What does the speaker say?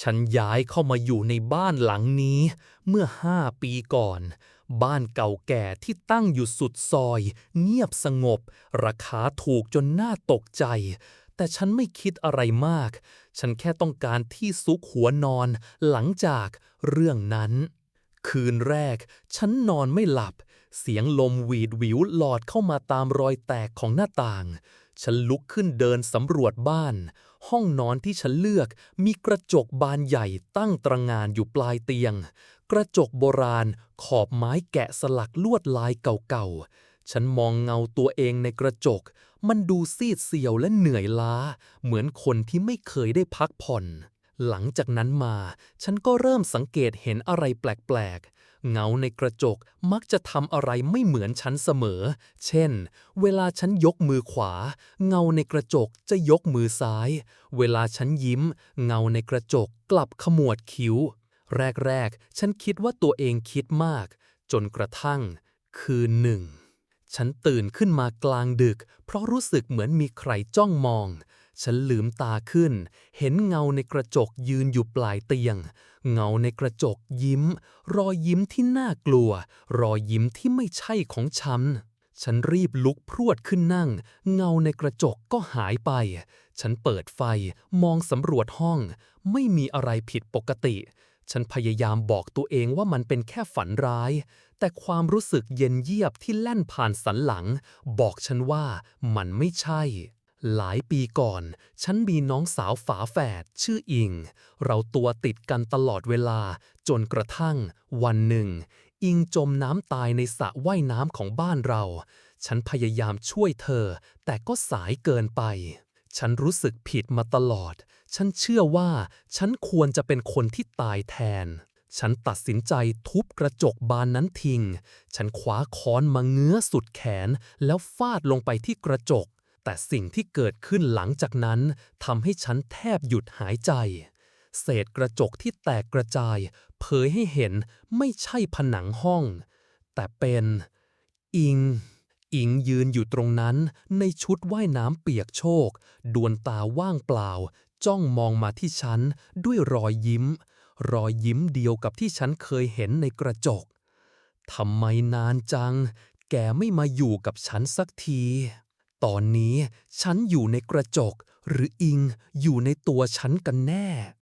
ฉันย้ายเข้ามาอยู่ในบ้านหลังนี้เมื่อห้าปีก่อน บ้านเก่าแก่ที่ตั้งอยู่สุดซอย เงียบสงบ ราคาถูกจนน่าตกใจ แต่ฉันไม่คิดอะไรมาก ฉันแค่ต้องการที่ซุกหัวนอนหลังจากเรื่องนั้น คืนแรก ฉันนอนไม่หลับ เสียงลมหวีดหวิวหลอดเข้ามาตามรอยแตกของหน้าต่าง ฉันลุกขึ้นเดินสำรวจบ้าน ห้องนอนที่ฉันเลือกมีกระจกบานใหญ่ตั้งตระงานอยู่ปลายเตียง กระจกโบราณขอบไม้แกะสลักลวดลายเก่าๆ ฉันมองเงาตัวเองในกระจก มันดูซีดเซียวและเหนื่อยล้า เหมือนคนที่ไม่เคยได้พักผ่อน หลังจากนั้นมา ฉันก็เริ่มสังเกตเห็นอะไรแปลกๆ เงาในกระจกมักจะทำอะไรไม่เหมือนฉันเสมอ เช่น เวลาฉันยกมือขวา เงาในกระจกจะยกมือซ้าย เวลาฉันยิ้ม เงาในกระจกกลับขมวดคิ้ว แรกๆ ฉันคิดว่าตัวเองคิดมาก จนกระทั่ง คืนหนึ่ง ฉันตื่นขึ้นมากลางดึก เพราะรู้สึกเหมือนมีใครจ้องมอง ฉันลืมตาขึ้น เห็นเงาในกระจกยืนอยู่ปลายเตียง เงาในกระจกยิ้ม รอยยิ้มที่น่ากลัว รอยยิ้มที่ไม่ใช่ของฉัน ฉันรีบลุกพรวดขึ้นนั่ง เงาในกระจกก็หายไป ฉันเปิดไฟมองสำรวจห้อง ไม่มีอะไรผิดปกติ ฉันพยายามบอกตัวเองว่ามันเป็นแค่ฝันร้าย แต่ความรู้สึกเย็นเยียบที่แล่นผ่านสันหลัง บอกฉันว่ามันไม่ใช่ หลายปีก่อน ฉันมีน้องสาวฝาแฝดชื่ออิง เราตัวติดกันตลอดเวลา จนกระทั่ง วันหนึ่ง อิงจมน้ำตายในสระว่ายน้ำของบ้านเรา ฉันพยายามช่วยเธอ แต่ก็สายเกินไป ฉันรู้สึกผิดมาตลอด ฉันเชื่อว่าฉันควรจะเป็นคนที่ตายแทน ฉันตัดสินใจทุบกระจกบานนั้นทิ้ง ฉันคว้าค้อนมาเงื้อสุดแขน แล้วฟาดลงไปที่กระจก แต่สิ่งที่เกิดขึ้นหลังจากนั้นทำให้ฉันแทบหยุดหายใจ เศษกระจกที่แตกกระจาย เผยให้เห็นไม่ใช่ผนังห้อง แต่เป็น อิง อิงยืนอยู่ตรงนั้นในชุดว่ายน้ำเปียกโชก ดวงตาว่างเปล่า จ้องมองมาที่ฉันด้วยรอยยิ้ม รอยยิ้มเดียวกับที่ฉันเคยเห็นในกระจก ทำไมนานจัง แกไม่มาอยู่กับฉันสักที ตอนนี้ฉันอยู่ในกระจก หรืออิงอยู่ในตัวฉันกันแน่